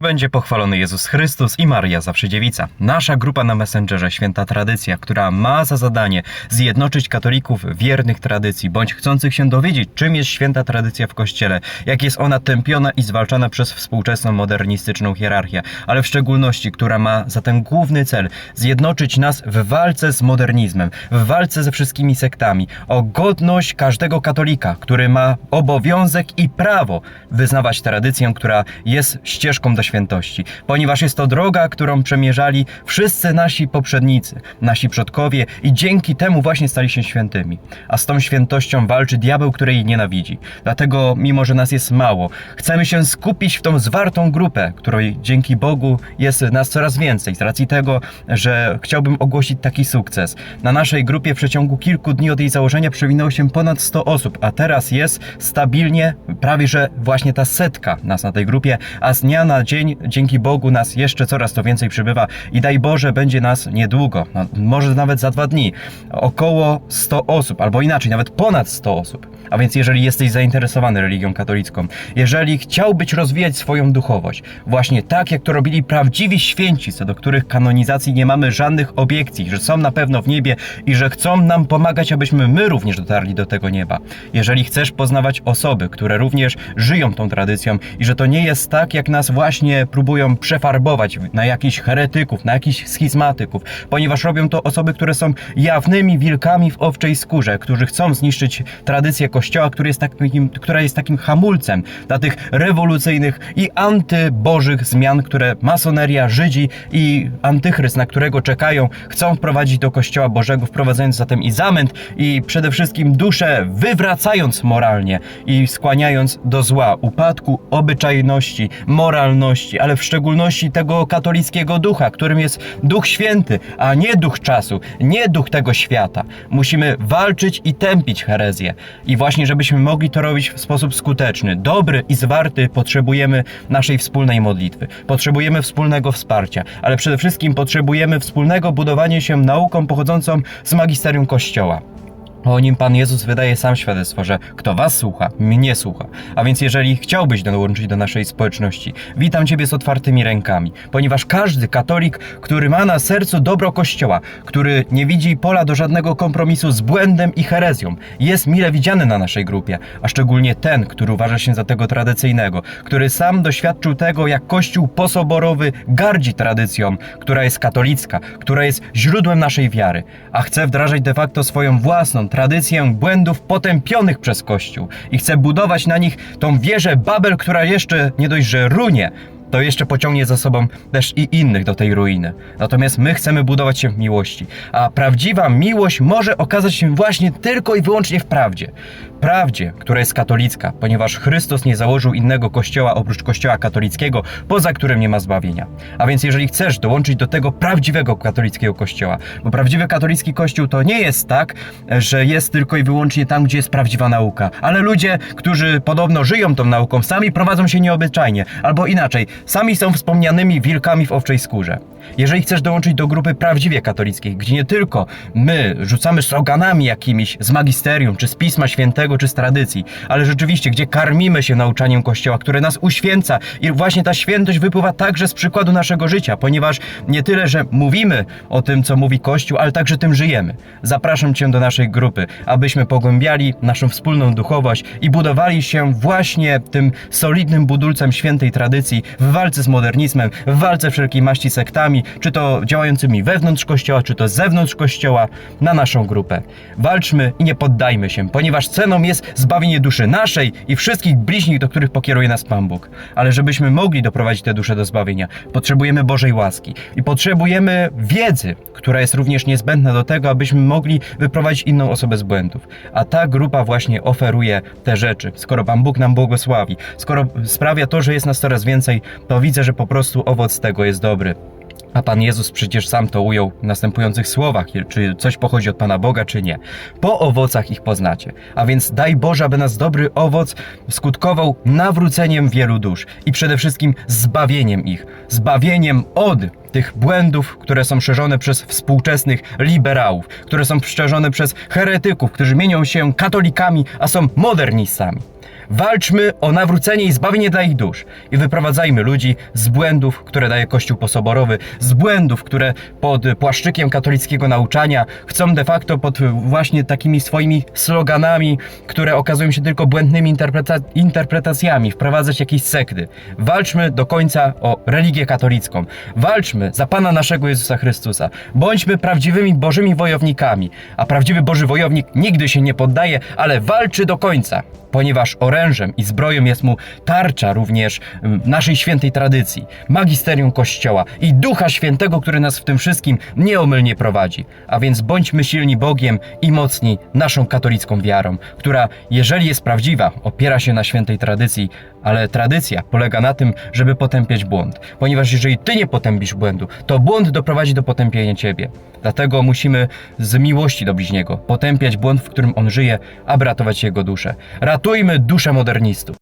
Będzie pochwalony Jezus Chrystus i Maria Zawsze Dziewica. Nasza grupa na Messengerze Święta Tradycja, która ma za zadanie zjednoczyć katolików wiernych tradycji, bądź chcących się dowiedzieć, czym jest święta tradycja w Kościele, jak jest ona tępiona i zwalczana przez współczesną modernistyczną hierarchię, ale w szczególności, która ma za ten główny cel zjednoczyć nas w walce z modernizmem, w walce ze wszystkimi sektami, o godność każdego katolika, który ma obowiązek i prawo wyznawać tradycję, która jest ścieżką do świętości, ponieważ jest to droga, którą przemierzali wszyscy nasi poprzednicy, nasi przodkowie i dzięki temu właśnie stali się świętymi. A z tą świętością walczy diabeł, który jej nienawidzi. Dlatego, mimo że nas jest mało, chcemy się skupić w tą zwartą grupę, której dzięki Bogu jest nas coraz więcej, z racji tego, że chciałbym ogłosić taki sukces. Na naszej grupie w przeciągu kilku dni od jej założenia przewinęło się ponad 100 osób, a teraz jest stabilnie prawie że właśnie ta setka nas na tej grupie, a z dnia na dzień, dzięki Bogu, nas jeszcze coraz to więcej przybywa i daj Boże, będzie nas niedługo, no, może nawet za dwa dni, około 100 osób, albo inaczej, nawet ponad 100 osób. A więc jeżeli jesteś zainteresowany religią katolicką, jeżeli chciałbyś rozwijać swoją duchowość, właśnie tak jak to robili prawdziwi święci, co do których kanonizacji nie mamy żadnych obiekcji, że są na pewno w niebie i że chcą nam pomagać, abyśmy my również dotarli do tego nieba. Jeżeli chcesz poznawać osoby, które również żyją tą tradycją i że to nie jest tak, jak nas właśnie próbują przefarbować na jakichś heretyków, na jakichś schizmatyków, ponieważ robią to osoby, które są jawnymi wilkami w owczej skórze, którzy chcą zniszczyć tradycję Kościoła, który jest takim, która jest takim hamulcem dla tych rewolucyjnych i antybożych zmian, które masoneria, Żydzi i antychryst, na którego czekają, chcą wprowadzić do Kościoła Bożego, wprowadzając zatem i zamęt i przede wszystkim duszę wywracając moralnie i skłaniając do zła, upadku, obyczajności, moralności, ale w szczególności tego katolickiego ducha, którym jest Duch Święty, a nie duch czasu, nie duch tego świata. Musimy walczyć i tępić herezję. I właśnie, żebyśmy mogli to robić w sposób skuteczny, dobry i zwarty, potrzebujemy naszej wspólnej modlitwy. Potrzebujemy wspólnego wsparcia, ale przede wszystkim potrzebujemy wspólnego budowania się nauką pochodzącą z magisterium Kościoła. O nim Pan Jezus wydaje sam świadectwo, że kto was słucha, mnie słucha. A więc jeżeli chciałbyś dołączyć do naszej społeczności, witam Ciebie z otwartymi rękami, ponieważ każdy katolik, który ma na sercu dobro Kościoła, który nie widzi pola do żadnego kompromisu z błędem i herezją, jest mile widziany na naszej grupie, a szczególnie ten, który uważa się za tego tradycyjnego, który sam doświadczył tego, jak Kościół posoborowy gardzi tradycją, która jest katolicka, która jest źródłem naszej wiary, a chce wdrażać de facto swoją własną tradycję błędów potępionych przez Kościół i chce budować na nich tą wieżę Babel, która jeszcze nie dość, że runie, to jeszcze pociągnie za sobą też i innych do tej ruiny. Natomiast my chcemy budować się w miłości, a prawdziwa miłość może okazać się właśnie tylko i wyłącznie w prawdzie. Prawdzie, która jest katolicka, ponieważ Chrystus nie założył innego kościoła oprócz kościoła katolickiego, poza którym nie ma zbawienia. A więc jeżeli chcesz dołączyć do tego prawdziwego katolickiego kościoła, bo prawdziwy katolicki kościół to nie jest tak, że jest tylko i wyłącznie tam, gdzie jest prawdziwa nauka, ale ludzie, którzy podobno żyją tą nauką, sami prowadzą się nieobyczajnie, albo inaczej, sami są wspomnianymi wilkami w owczej skórze. Jeżeli chcesz dołączyć do grupy prawdziwie katolickiej, gdzie nie tylko my rzucamy sloganami jakimiś z magisterium, czy z Pisma Świętego, czy z tradycji, ale rzeczywiście, gdzie karmimy się nauczaniem Kościoła, które nas uświęca i właśnie ta świętość wypływa także z przykładu naszego życia, ponieważ nie tyle, że mówimy o tym, co mówi Kościół, ale także tym żyjemy. Zapraszam Cię do naszej grupy, abyśmy pogłębiali naszą wspólną duchowość i budowali się właśnie tym solidnym budulcem świętej tradycji w walce z modernizmem, w walce wszelkiej maści sektami, czy to działającymi wewnątrz Kościoła, czy to z zewnątrz Kościoła, na naszą grupę. Walczmy i nie poddajmy się, ponieważ ceną jest zbawienie duszy naszej i wszystkich bliźnich, do których pokieruje nas Pan Bóg. Ale żebyśmy mogli doprowadzić te dusze do zbawienia, potrzebujemy Bożej łaski i potrzebujemy wiedzy, która jest również niezbędna do tego, abyśmy mogli wyprowadzić inną osobę z błędów. A ta grupa właśnie oferuje te rzeczy. Skoro Pan Bóg nam błogosławi, skoro sprawia to, że jest nas coraz więcej, to widzę, że po prostu owoc tego jest dobry. A Pan Jezus przecież sam to ujął w następujących słowach, czy coś pochodzi od Pana Boga, czy nie. Po owocach ich poznacie. A więc daj Boże, aby nas dobry owoc skutkował nawróceniem wielu dusz i przede wszystkim zbawieniem ich. Zbawieniem od tych błędów, które są szerzone przez współczesnych liberałów, które są szerzone przez heretyków, którzy mienią się katolikami, a są modernistami. Walczmy o nawrócenie i zbawienie dla ich dusz i wyprowadzajmy ludzi z błędów, które daje Kościół posoborowy, z błędów, które pod płaszczykiem katolickiego nauczania chcą de facto pod właśnie takimi swoimi sloganami, które okazują się tylko błędnymi interpreta- interpretacjami, wprowadzać jakieś sekty. Walczmy do końca o religię katolicką. Walczmy za Pana naszego Jezusa Chrystusa. Bądźmy prawdziwymi Bożymi wojownikami, a prawdziwy Boży wojownik nigdy się nie poddaje, ale walczy do końca, ponieważ orężem i zbroją jest mu tarcza również naszej świętej tradycji, magisterium Kościoła i Ducha Świętego, który nas w tym wszystkim nieomylnie prowadzi. A więc bądźmy silni Bogiem i mocni naszą katolicką wiarą, która, jeżeli jest prawdziwa, opiera się na świętej tradycji, ale tradycja polega na tym, żeby potępiać błąd. Ponieważ jeżeli ty nie potępisz błędu, to błąd doprowadzi do potępienia ciebie. Dlatego musimy z miłości do bliźniego potępiać błąd, w którym on żyje, aby ratować jego duszę. Ratujmy duszę modernistów.